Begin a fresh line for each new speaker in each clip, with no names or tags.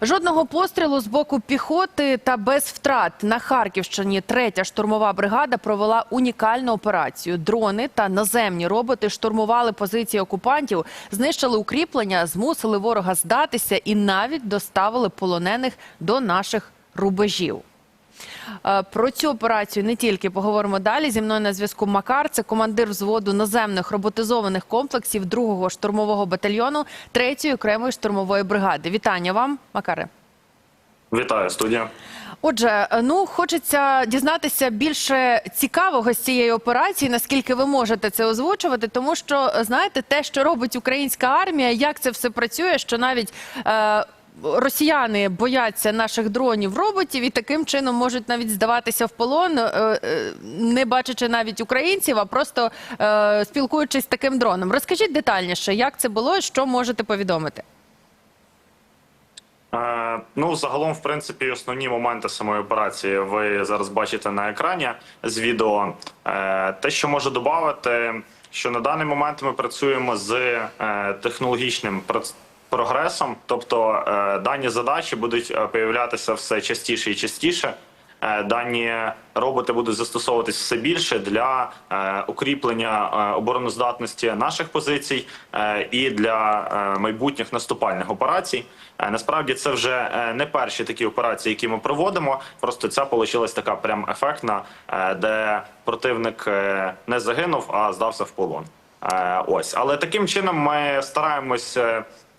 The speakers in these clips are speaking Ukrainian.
Жодного пострілу з боку піхоти та без втрат на Харківщині третя штурмова бригада провела унікальну операцію. Дрони та наземні роботи штурмували позиції окупантів, знищили укріплення, змусили ворога здатися і навіть доставили полонених до наших рубежів. Е, Про цю операцію не тільки поговоримо далі. Зі мною на зв'язку Макар, це командир взводу наземних роботизованих комплексів 2-го штурмового батальйону 3-ї окремої штурмової бригади. Вітання вам, Макаре.
Вітаю, студія.
Отже, е, ну хочеться дізнатися більше цікавого з цієї операції, наскільки ви можете це озвучувати, тому що е, знаєте, те, що робить українська армія, як це все працює, що навіть е, росіяни бояться наших дронів, роботів і таким чином можуть навіть здаватися в полон, е, е, не бачачи навіть українців, а просто е, спілкуючись з таким дроном. Розкажіть детальніше, як це було, і що можете повідомити.
Ну, загалом, в принципі, основні моменти самої операції ви зараз бачите на екрані з відео. Те, що можу додати, що на даний момент ми працюємо з технологічним прогресом, тобто е, дані задачі будуть е, появлятися все частіше і частіше. Е, Дані роботи будуть застосовуватись все більше для укріплення обороноздатності наших позицій і для майбутніх наступальних операцій. Насправді це вже не перші такі операції, які ми проводимо. Просто ця вийшла така прям ефектна, де противник не загинув, а здався в полон. Ось, але таким чином ми стараємось.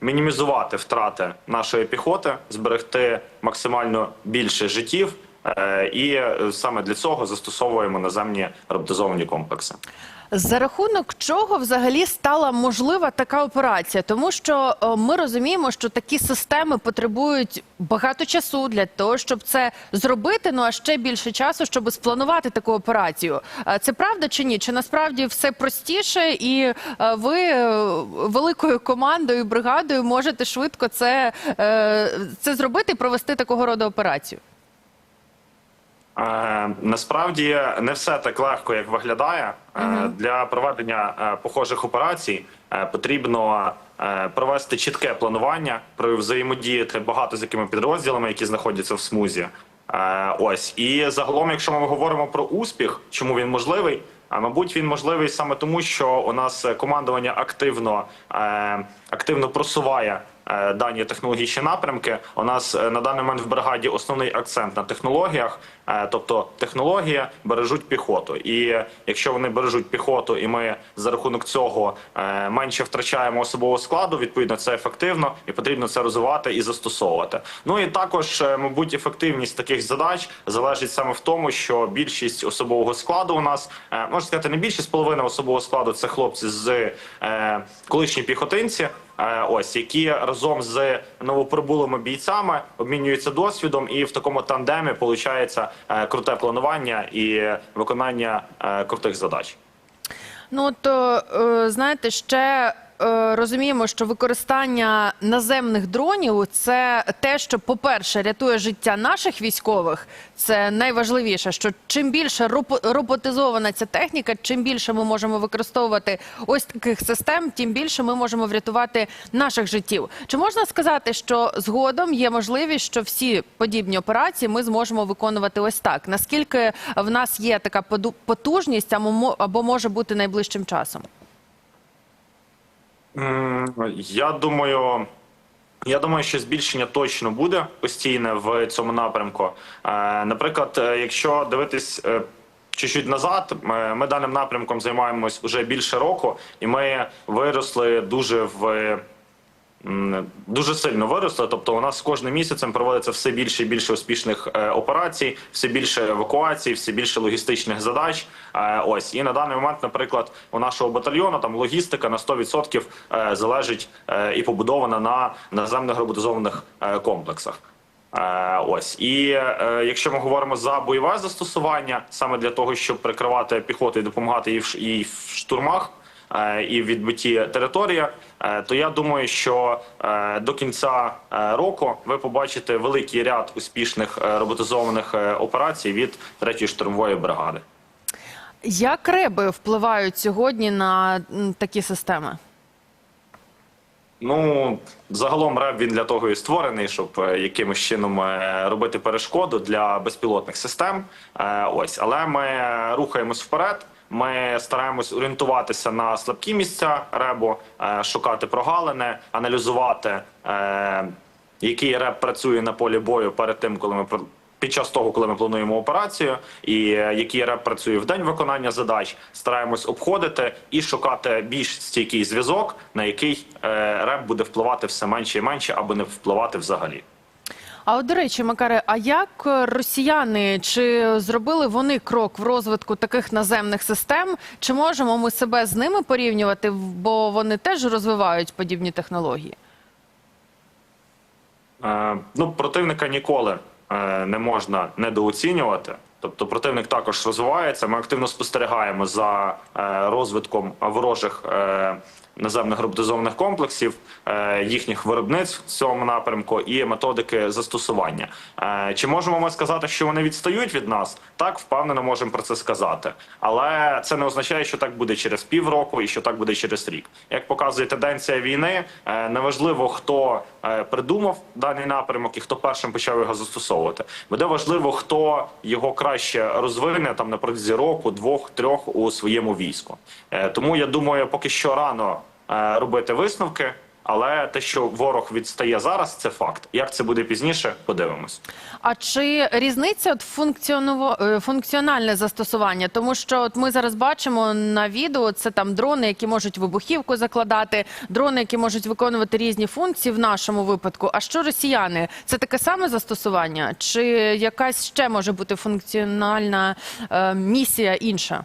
Мінімізувати втрати нашої піхоти, зберегти максимально більше життів, І е, саме для цього застосовуємо наземні роботизовані комплекси.
За рахунок чого взагалі стала можлива така операція? Тому що е, ми розуміємо, що такі системи потребують багато часу для того, щоб це зробити. Ну а ще більше часу, щоб спланувати таку операцію. Е, Це правда чи ні? Чи насправді все простіше, і е, ви е, великою командою, бригадою можете швидко це, е, це зробити і провести такого роду операцію?
Е, Насправді не все так легко, як виглядає. Е, Для проведення е, похожих операцій е, потрібно е, провести чітке планування, про взаємодіяти багато з якими підрозділами, які знаходяться в смузі. Е, Ось і загалом, якщо ми говоримо про успіх, чому він можливий? А мабуть, він можливий саме тому, що у нас командування активно, е, активно просуває дані технологічні напрямки. У нас е, на даний момент в бригаді основний акцент на технологіях, е, тобто технології бережуть піхоту. І якщо вони бережуть піхоту, і ми за рахунок цього е, менше втрачаємо особового складу, відповідно це ефективно і потрібно це розвивати і застосовувати. Ну і також, е, мабуть, ефективність таких задач залежить саме в тому, що більшість особового складу у нас е, можна сказати, не більшість половина особового складу це хлопці з е, колишні піхотинці. Е, Ось які разом з новоприбулими бійцями обмінюються досвідом, і в такому тандемі виходить круте планування і виконання е, крутих задач.
Ну то е, знаєте, ще е, розуміємо, що використання наземних дронів це те, що, по-перше, рятує життя наших військових. Це найважливіше. Що чим більше роботизована ця техніка, чим більше ми можемо використовувати ось таких систем, тим більше ми можемо врятувати наших життів. Чи можна сказати, що згодом є можливість, що всі подібні операції ми зможемо виконувати ось так? Наскільки в нас є така потужність, або може бути найближчим часом?
Я думаю. Я думаю, що збільшення точно буде постійне в цьому напрямку. Е, Наприклад, е, якщо дивитись е, чуть-чуть назад, ми, даним напрямком займаємось уже більше року, і ми виросли дуже в. Дуже сильно виросли, тобто у нас з кожним місяцем проводиться все більше і більше успішних е, операцій, все більше евакуацій, все більше логістичних задач. Е, ось і на даний момент, наприклад, у нашого батальйону там логістика на 100% е, залежить і побудована на наземних роботизованих комплексах. Ось і е, якщо ми говоримо за бойове застосування, саме для того, щоб прикривати піхоту і допомагати їй в, в штурмах і в відбитті території, е, то я думаю, що е, до кінця е, року ви побачите великий ряд успішних е, роботизованих е, операцій від третьої штурмової бригади.
Як реби впливають сьогодні на такі системи?
Ну, загалом РЕБ він для того і створений, щоб е, якимось чином е, робити перешкоду для безпілотних систем. Е, Ось, але ми е, рухаємось вперед. Ми стараємось орієнтуватися на слабкі місця РЕБу, е, шукати прогалини, аналізувати, е, який РЕБ працює на полі бою перед тим, коли ми під час того, коли ми плануємо операцію, і е, який РЕП працює в день виконання задач, стараємось обходити і шукати більш стійкий зв'язок, на який РЕП буде впливати все менше і менше, або не впливати взагалі.
А от до речі, Макаре, а як росіяни чи зробили вони крок в розвитку таких наземних систем? Чи можемо ми себе з ними порівнювати? Бо вони теж розвивають подібні технології?
Е, ну, противника ніколи е, не можна недооцінювати. Тобто противник також розвивається. Ми активно спостерігаємо за е, розвитком ворожих е, наземних роботизованих комплексів, е, їхніх виробництв в цьому напрямку і методики застосування. Чи можемо ми сказати, що вони відстають від нас? Так, впевнено, можемо про це сказати. Але це не означає, що так буде через півроку і що так буде через рік. Як показує тенденція війни, неважливо хто придумав даний напрямок і хто першим почав його застосовувати. Буде важливо, хто його краще розвине там на протязі року, двох, трьох у своєму війську. Е, Тому я думаю, поки що рано е, робити висновки. Але те, що ворог відстає зараз, це факт. Як це буде пізніше, подивимось.
А чи різниця от функціонува- е, функціональне застосування? Тому що от ми зараз бачимо на відео це там дрони, які можуть вибухівку закладати, дрони, які можуть виконувати різні функції в нашому випадку. А що росіяни? Це таке саме застосування? Чи якась ще може бути функціональна е, місія інша?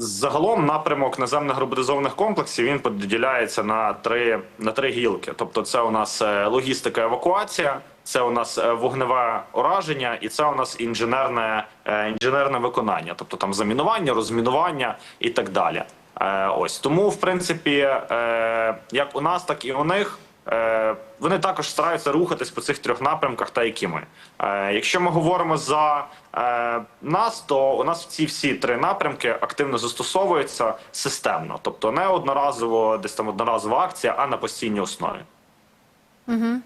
Загалом напрямок наземних роботизованих комплексів він поділяється на три на три гілки. Тобто, це у нас е, логістика, евакуація, це у нас е, вогневе ураження, і це у нас інженерне е, інженерне виконання, тобто там замінування, розмінування і так далі. Ось тому, в принципі, як у нас, так і у них. Е, Вони також стараються рухатись по цих трьох напрямках, та які ми. Е, Якщо ми говоримо за е, нас, то у нас ці всі три напрямки активно застосовуються системно, тобто не одноразово, десь там одноразова акція, а на постійній основі.
Е,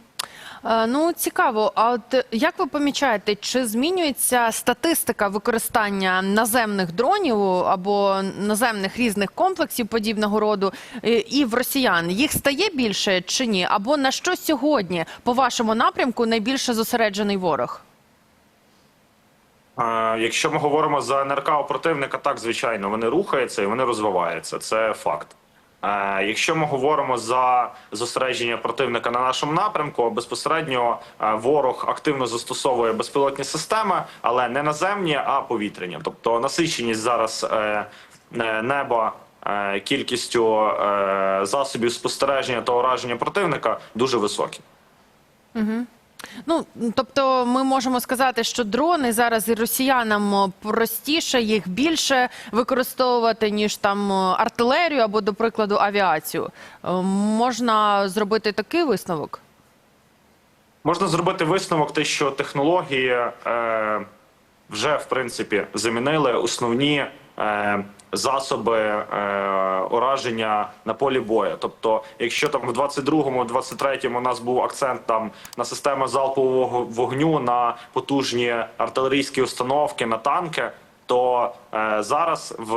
Ну цікаво. А от е, як ви помічаєте, чи змінюється статистика використання наземних дронів або наземних різних комплексів подібного роду е, і в росіян? Їх стає більше чи ні? Або на що сьогодні по вашому напрямку найбільше зосереджений ворог?
Е, Якщо ми говоримо за НРК у противника, так звичайно вони рухаються і вони розвиваються. Це факт. Е, Якщо ми говоримо за зосередження противника на нашому напрямку, безпосередньо е, ворог активно застосовує безпілотні системи, але не наземні, а повітряні. Тобто насиченість зараз е, неба. Кількістю засобів спостереження та ураження противника дуже високі.
Ну тобто, ми можемо сказати, що дрони зараз і росіянам простіше їх більше використовувати ніж там артилерію або, до прикладу, авіацію. Е, Можна зробити такий висновок?
Можна зробити висновок, те, що технології е, вже в принципі замінили основні засоби е, ураження на полі бою. Тобто, якщо там в 22-му, 23-му у нас був акцент там на системи залпового вогню, на потужні артилерійські установки, на танки, то е, зараз в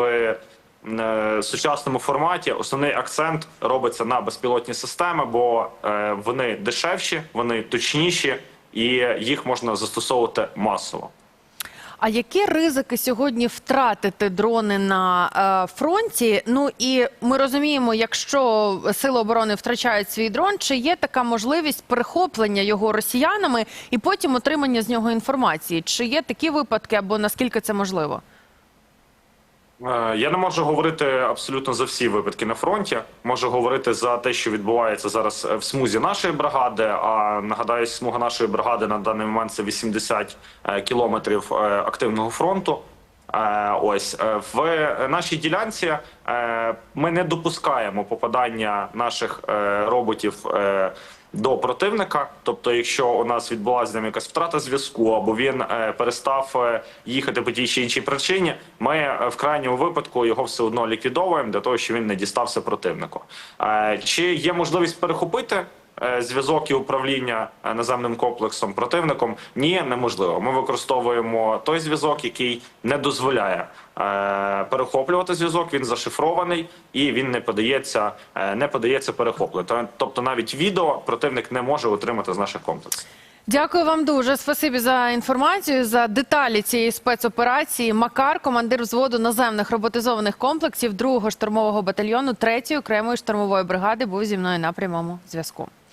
е, сучасному форматі основний акцент робиться на безпілотні системи, бо е, вони дешевші, вони точніші і їх можна застосовувати масово.
А які ризики сьогодні втратити дрони на е, фронті? Ну і ми розуміємо, якщо сили оборони втрачають свій дрон, чи є така можливість перехоплення його росіянами і потім отримання з нього інформації? Чи є такі випадки, або наскільки це можливо?
Е, Я не можу говорити абсолютно за всі випадки на фронті. Можу говорити за те, що відбувається зараз в смузі нашої бригади. А нагадаю, смуга нашої бригади на даний момент це 80 е, кілометрів е, активного фронту. Е, Ось е, в нашій ділянці е, ми не допускаємо попадання наших е, роботів е, до противника. Тобто, якщо у нас відбулася з ним якась втрата зв'язку, або він е, перестав е, їхати по тій чи іншій причині, ми е, в крайньому випадку його все одно ліквідовуємо для того, щоб він не дістався противнику. Чи є можливість перехопити? Е, Зв'язок і управління е, наземним комплексом противником ні, неможливо. Ми використовуємо той зв'язок, який не дозволяє е, перехоплювати зв'язок. Він зашифрований і він не подається, не подається перехоплювати. Тобто навіть відео противник не може отримати з наших комплексів.
Дякую вам дуже. Спасибі за інформацію, за деталі цієї спецоперації. Макар, командир взводу наземних роботизованих комплексів 2-го штурмового батальйону 3-ї окремої штурмової бригади, був зі мною на прямому зв'язку.